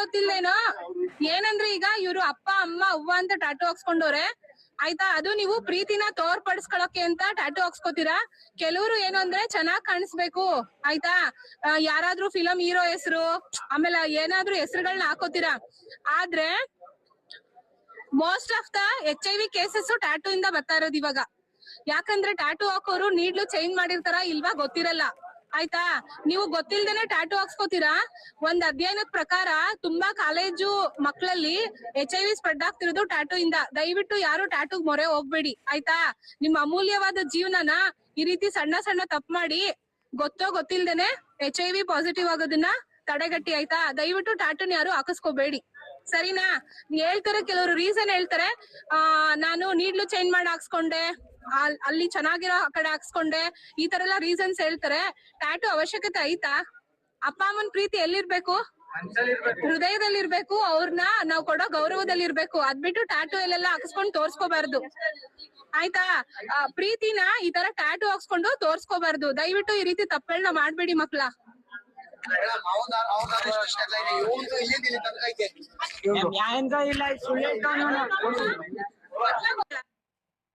ಗೊತ್ತಿಲ್ಲೇನೋ? ಏನಂದ್ರೆ ಈಗ ಇವ್ರು ಅಪ್ಪ, ಅಮ್ಮ, ಅವ್ವ ಅಂತ ಟ್ಯಾಟೂ ಹಾಕ್ಸ್ಕೊಂಡವ್ರೆ, ಆಯ್ತಾ? ಅದು ನೀವು ಪ್ರೀತಿನ ತೋರ್ಪಡಿಸ್ಕೊಳಕ್ಕೆ ಅಂತ ಟ್ಯಾಟೂ ಹಾಕ್ಸ್ಕೊತೀರಾ? ಕೆಲವರು ಏನು ಅಂದ್ರೆ ಚೆನ್ನಾಗ್ ಕಾಣಿಸ್ಬೇಕು, ಆಯ್ತಾ? ಯಾರಾದ್ರೂ ಫಿಲಂ ಹೀರೋ ಹೆಸರು, ಆಮೇಲೆ ಏನಾದ್ರೂ ಹೆಸರುಗಳನ್ನ ಹಾಕೋತೀರಾ? ಆದ್ರೆ most of the H I V cases tattoo ಇಂದ ಬರ್ತಾ ಇರೋದು ಇವಾಗ. ಯಾಕಂದ್ರೆ ಟ್ಯಾಟೂ ಹಾಕೋರು ನೀಡ್ಲು ಚೇಂಜ್ ಮಾಡಿರ್ತಾರ ಇಲ್ವಾ ಗೊತ್ತಿರಲ್ಲ. ಆಯ್ತಾ? ನೀವು ಗೊತ್ತಿಲ್ದೇನೆ ಟ್ಯಾಟೂ ಹಾಕ್ಸ್ಕೊತೀರಾ? ಒಂದ್ ಅಧ್ಯಯನದ ಪ್ರಕಾರ ತುಂಬಾ ಕಾಲೇಜು ಮಕ್ಕಳಲ್ಲಿ ಎಚ್ ಐ ವಿ ಸ್ಪ್ರೆಡ್ ಆಗ್ತಿರೋದು ಟ್ಯಾಟೂ ಇಂದ. ದಯವಿಟ್ಟು ಯಾರು ಟ್ಯಾಟೂ ಮೊರೆ ಹೋಗ್ಬೇಡಿ. ಆಯ್ತಾ? ನಿಮ್ಮ ಅಮೂಲ್ಯವಾದ ಜೀವನನ ಈ ರೀತಿ ಸಣ್ಣ ಸಣ್ಣ ತಪ್ಪು ಮಾಡಿ ಗೊತ್ತೋ ಗೊತ್ತಿಲ್ದೇನೆ ಎಚ್ ಐ ವಿ ಪಾಸಿಟಿವ್ ಆಗೋದನ್ನ ತಡೆಗಟ್ಟಿ ಆಯ್ತಾ? ದಯವಿಟ್ಟು ಟ್ಯಾಟೂನ್ ಯಾರು ಹಾಕಿಸ್ಕೋಬೇಡಿ. ಸರಿನಾ? ಹೇಳ್ತಾರೆ, ಕೆಲವರು ರೀಸನ್ ಹೇಳ್ತಾರೆ. ಆ, ನಾನು ನೀಡ್ಲು ಚೇಂಜ್ ಮಾಡಿ ಹಾಕ್ಸ್ಕೊಂಡೆ. ಅಲ್ಲಿ ಚೆನ್ನಾಗಿರೋ ಕಡೆ ಹಾಕ್ಸ್ಕೊಂಡೆ ಈ ತರ ಎಲ್ಲ ರೀಸನ್ಸ್ ಹೇಳ್ತಾರೆ. ಟ್ಯಾಟೂ ಅವಶ್ಯಕತೆ ಐತಾ ಅಪ್ಪ ಅಮ್ಮನ್ ಪ್ರೀತಿ ಎಲ್ಲಿರ್ಬೇಕು? ಹೃದಯದಲ್ಲಿ ಇರ್ಬೇಕು ಅವ್ರನ್ನ ನಾವ್ ಕೊಡೋ ಗೌರವದಲ್ಲಿ ಇರ್ಬೇಕು ಅದ್ಬಿಟ್ಟು ಟ್ಯಾಟೂ ಎಲ್ಲೆಲ್ಲ ಹಾಕ್ಸ್ಕೊಂಡ್ ತೋರ್ಸ್ಕೋಬಾರ್ದು. ಆಯ್ತಾ? ಪ್ರೀತಿನ ಈ ತರ ಟ್ಯಾಟೂ ಹಾಕ್ಸ್ಕೊಂಡು ತೋರ್ಸ್ಕೋಬಾರ್ದು. ದಯವಿಟ್ಟು ಈ ರೀತಿ ತಪ್ಪೆಳ್ನ ಮಾಡ್ಬೇಡಿ ಮಕ್ಳ. ಇಲ್ಲ.